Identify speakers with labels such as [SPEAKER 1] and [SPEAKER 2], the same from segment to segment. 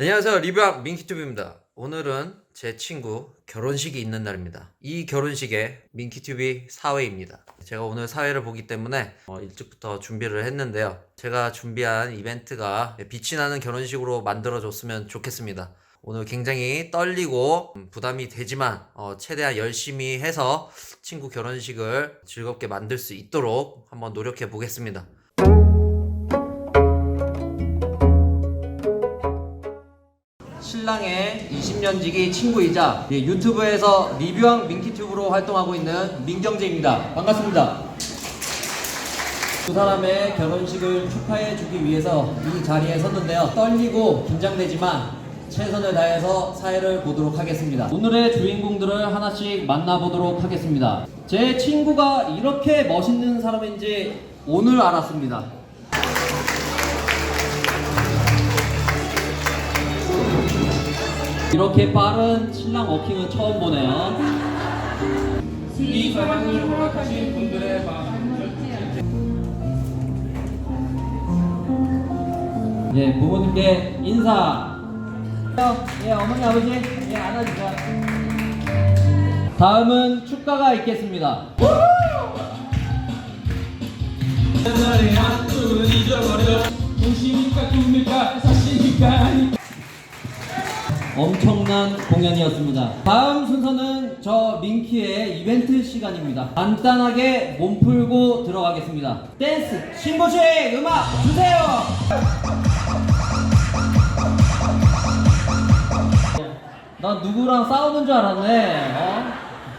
[SPEAKER 1] 안녕하세요. 리뷰학 민키튜브입니다. 오늘은 제 친구 결혼식이 있는 날입니다. 이 결혼식에 민키튜브 사회입니다. 제가 오늘 사회를 보기 때문에 어, 일찍부터 준비를 했는데요. 제가 준비한 이벤트가 빛이 나는 결혼식으로 만들어줬으면 좋겠습니다. 오늘 굉장히 떨리고 음, 부담이 되지만 어, 최대한 열심히 해서 친구 결혼식을 즐겁게 만들 수 있도록 한번 노력해 보겠습니다. 신랑의 20년 지기 친구이자 예, 유튜브에서 리뷰왕 민키튜브로 활동하고 있는 민경재입니다. 반갑습니다. 두 사람의 결혼식을 축하해 주기 위해서 이 자리에 섰는데요. 떨리고 긴장되지만 최선을 다해서 사회를 보도록 하겠습니다. 오늘의 주인공들을 하나씩 만나보도록 하겠습니다. 제 친구가 이렇게 멋있는 사람인지 오늘 알았습니다. 이렇게 빠른 신랑 워킹은 처음 보네요.
[SPEAKER 2] 이 사랑을 허락하신 분들의 마음을
[SPEAKER 1] 예, 부모님께 인사. 예, 어머니, 아버지, 예, 안아주세요. 다음은 축가가 있겠습니다.
[SPEAKER 2] 옛날의 한숨은 잊어버려 도시니까 꿈일까 사실일까
[SPEAKER 1] 엄청난 공연이었습니다. 다음 순서는 저 민키의 이벤트 시간입니다. 간단하게 몸 풀고 들어가겠습니다. 댄스, 신보시 음악 주세요! 난 누구랑 싸우는 줄 알았네. 어?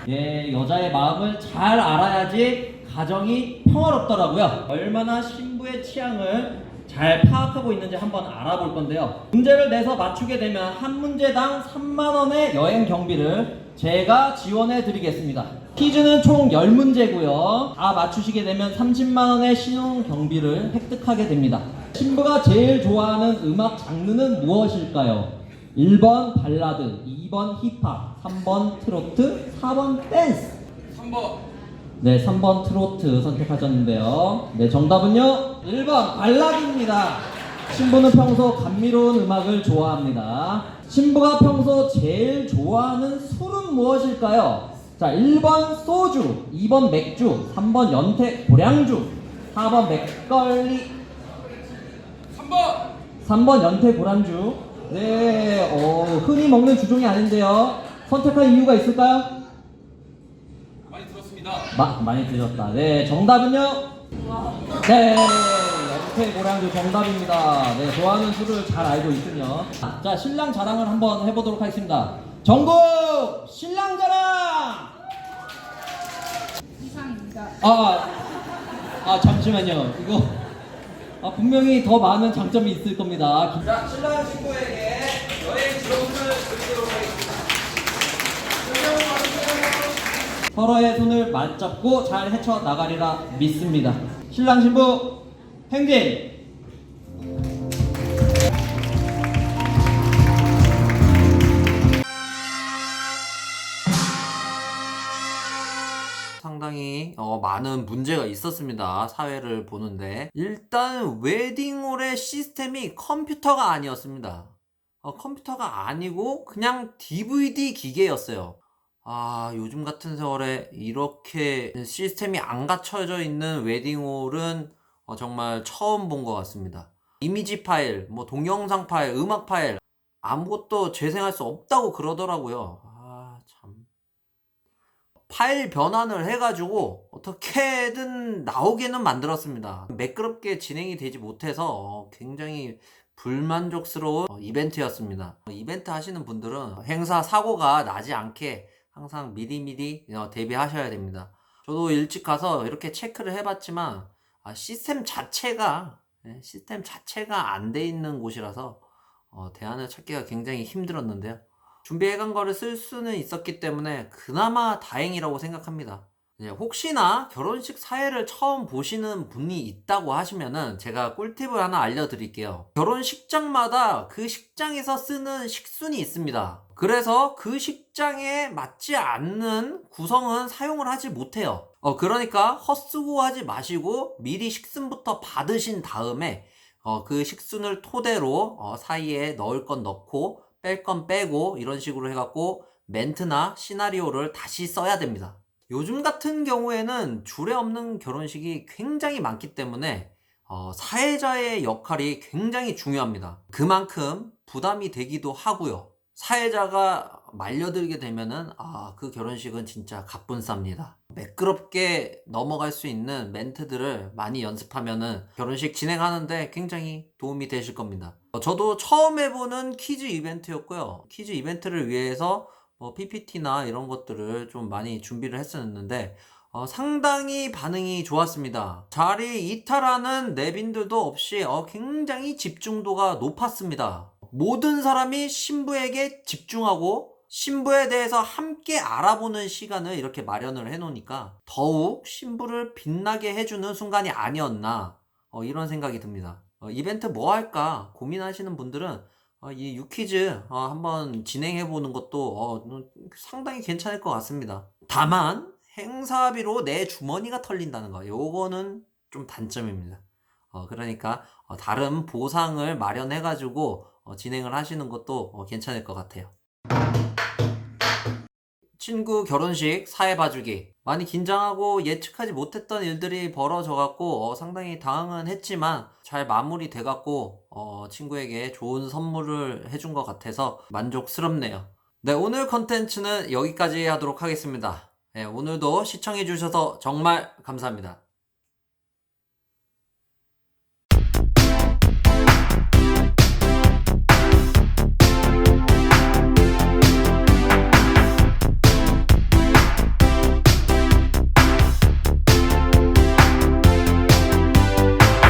[SPEAKER 1] 예, 여자의 마음을 잘 알아야지 가정이 평화롭더라고요. 얼마나 신부의 취향을 잘 파악하고 있는지 한번 알아볼 건데요. 문제를 내서 맞추게 되면 한 문제당 3만 원의 여행 경비를 제가 지원해 드리겠습니다. 퀴즈는 총 10문제고요. 다 맞추시게 되면 30만 원의 신용 경비를 획득하게 됩니다. 신부가 제일 좋아하는 음악 장르는 무엇일까요? 1번 발라드, 2번 힙합, 3번 트로트, 4번 댄스.
[SPEAKER 2] 3번
[SPEAKER 1] 네, 3번 트로트 선택하셨는데요. 네, 정답은요. 1번 발라드입니다. 신부는 평소 감미로운 음악을 좋아합니다. 신부가 평소 제일 좋아하는 술은 무엇일까요? 자, 1번 소주, 2번 맥주, 3번 연태 고량주, 4번 맥걸리,
[SPEAKER 2] 3번
[SPEAKER 1] 3번 연태 고량주. 네, 어, 흔히 먹는 주종이 아닌데요. 선택한 이유가 있을까요? 마, 많이 드셨다. 네, 정답은요? 네, 연태 고량주 정답입니다. 네, 좋아하는 술을 잘 알고 있군요. 자, 신랑 자랑을 한번 해보도록 하겠습니다. 전국 신랑 자랑!
[SPEAKER 3] 이상입니다.
[SPEAKER 1] 아, 아, 잠시만요. 이거, 아, 분명히 더 많은 장점이 있을 겁니다. 자, 신랑 친구에게 서로의 손을 맞잡고 잘 헤쳐 나가리라 믿습니다. 신랑 신부 행진! 상당히 어, 많은 문제가 있었습니다. 사회를 보는데 일단 웨딩홀의 시스템이 컴퓨터가 아니었습니다. 어, 컴퓨터가 아니고 그냥 DVD 기계였어요. 아, 요즘 같은 세월에 이렇게 시스템이 안 갖춰져 있는 웨딩홀은 어, 정말 처음 본 것 같습니다. 이미지 파일, 뭐 동영상 파일, 음악 파일 아무것도 재생할 수 없다고 그러더라고요. 아, 참. 파일 변환을 해가지고 어떻게든 나오게는 만들었습니다. 매끄럽게 진행이 되지 못해서 어, 굉장히 불만족스러운 어, 이벤트였습니다. 이벤트 하시는 분들은 행사 사고가 나지 않게 항상 미리미리 어, 대비하셔야 됩니다. 저도 일찍 가서 이렇게 체크를 해봤지만 아, 시스템 자체가 예, 시스템 자체가 안 돼 있는 곳이라서 어, 대안을 찾기가 굉장히 힘들었는데요. 준비해간 거를 쓸 수는 있었기 때문에 그나마 다행이라고 생각합니다. 예, 혹시나 결혼식 사회를 처음 보시는 분이 있다고 하시면은 제가 꿀팁을 하나 알려드릴게요. 결혼식장마다 그 식장에서 쓰는 식순이 있습니다. 그래서 그 식장에 맞지 않는 구성은 사용을 하지 못해요. 어, 그러니까 헛수고하지 마시고 미리 식순부터 받으신 다음에 어, 그 식순을 토대로 어, 사이에 넣을 건 넣고 뺄 건 빼고 이런 식으로 해갖고 멘트나 시나리오를 다시 써야 됩니다. 요즘 같은 경우에는 줄에 없는 결혼식이 굉장히 많기 때문에 어, 사회자의 역할이 굉장히 중요합니다. 그만큼 부담이 되기도 하고요. 사회자가 말려들게 되면은 아, 그 결혼식은 진짜 갑분쌉니다. 매끄럽게 넘어갈 수 있는 멘트들을 많이 연습하면은 결혼식 진행하는데 굉장히 도움이 되실 겁니다. 어, 저도 처음 해보는 퀴즈 이벤트였고요. 퀴즈 이벤트를 위해서 뭐 PPT나 이런 것들을 좀 많이 준비를 했었는데 어, 상당히 반응이 좋았습니다. 자리 이탈하는 내빈들도 없이 어, 굉장히 집중도가 높았습니다. 모든 사람이 신부에게 집중하고 신부에 대해서 함께 알아보는 시간을 이렇게 마련을 해놓으니까 더욱 신부를 빛나게 해주는 순간이 아니었나 어, 이런 생각이 듭니다. 어, 이벤트 뭐 할까 고민하시는 분들은 어, 이 유퀴즈 어, 한번 진행해 보는 것도 어, 상당히 괜찮을 것 같습니다. 다만 행사비로 내 주머니가 털린다는 거 요거는 좀 단점입니다. 어, 그러니까 어, 다른 보상을 마련해 가지고 어, 진행을 하시는 것도 어, 괜찮을 것 같아요. 친구 결혼식 사회 봐주기 많이 긴장하고 예측하지 못했던 일들이 벌어져 갖고 어, 상당히 당황은 했지만 잘 마무리 돼 갖고 어, 친구에게 좋은 선물을 해준 것 같아서 만족스럽네요. 네 오늘 컨텐츠는 여기까지 하도록 하겠습니다. 네, 오늘도 시청해 주셔서 정말 감사합니다.